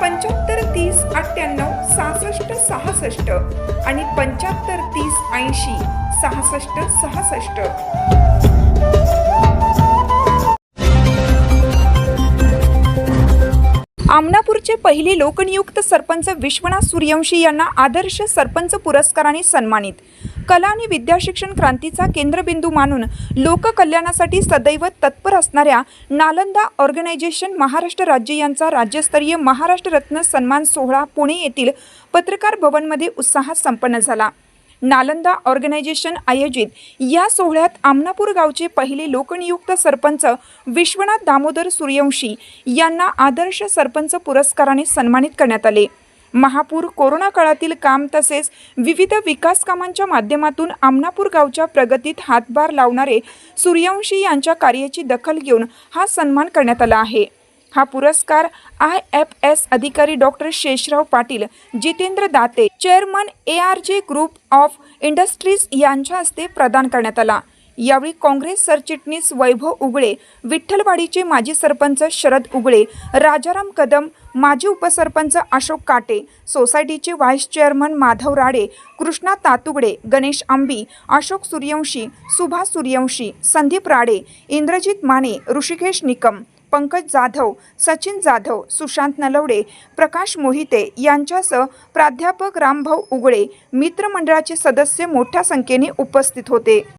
पंच्याहत्तर तीस अठ्ठ्याण्णव सहासष्ट सहासष्ट आणि पंच्याहत्तर तीस ऐंशी सहासष्ट सहासष्ट. आमनापूरचे पहिले लोकनियुक्त सरपंच विश्वनाथ सूर्यवंशी यांना आदर्श सरपंच पुरस्काराने सन्मानित. कला आणि विद्याशिक्षण क्रांतीचा केंद्रबिंदू मानून लोककल्याणासाठी सदैव तत्पर असणाऱ्या नालंदा ऑर्गनायझेशन महाराष्ट्र राज्य यांचा राज्यस्तरीय महाराष्ट्र रत्न सन्मान सोहळा पुणे येथील पत्रकार भवनमध्ये उत्साहात संपन्न झाला. नालंदा ऑर्गनायझेशन आयोजित या सोहळ्यात आमनापूर गावचे पहिले लोकनियुक्त सरपंच विश्वनाथ दामोदर सूर्यवंशी यांना आदर्श सरपंच पुरस्काराने सन्मानित करण्यात आले. महापूर कोरोना काळातील काम तसेच विविध विकास कामांच्या माध्यमातून आमनापूर गावच्या प्रगतीत हातभार लावणारे सूर्यवंशी यांच्या कार्याची दखल घेऊन हा सन्मान करण्यात आला आहे. हा पुरस्कार आय एफ एस अधिकारी doctor Shesharao Patil Jitendra Date chairman A R J group of industries यांच्या हस्ते प्रदान करण्यात आला. यावेळी काँग्रेस सरचिटणीस वैभव उगळे विठ्ठलवाडीचे माजी सरपंच शरद उगळे राजाराम कदम माजी उपसरपंच अशोक काटे सोसायटीचे व्हाईस चेअरमन माधव राडे कृष्णा तातुगडे गणेश आंबी अशोक सूर्यवंशी सुभाष सूर्यवंशी संदीप राडे इंद्रजित माने ऋषिकेश निकम पंकज जाधव सचिन जाधव सुशांत नलवडे प्रकाश मोहिते यांच्यासह प्राध्यापक रामभाऊ उगळे मित्रमंडळाचे सदस्य मोठ्या संख्येने उपस्थित होते.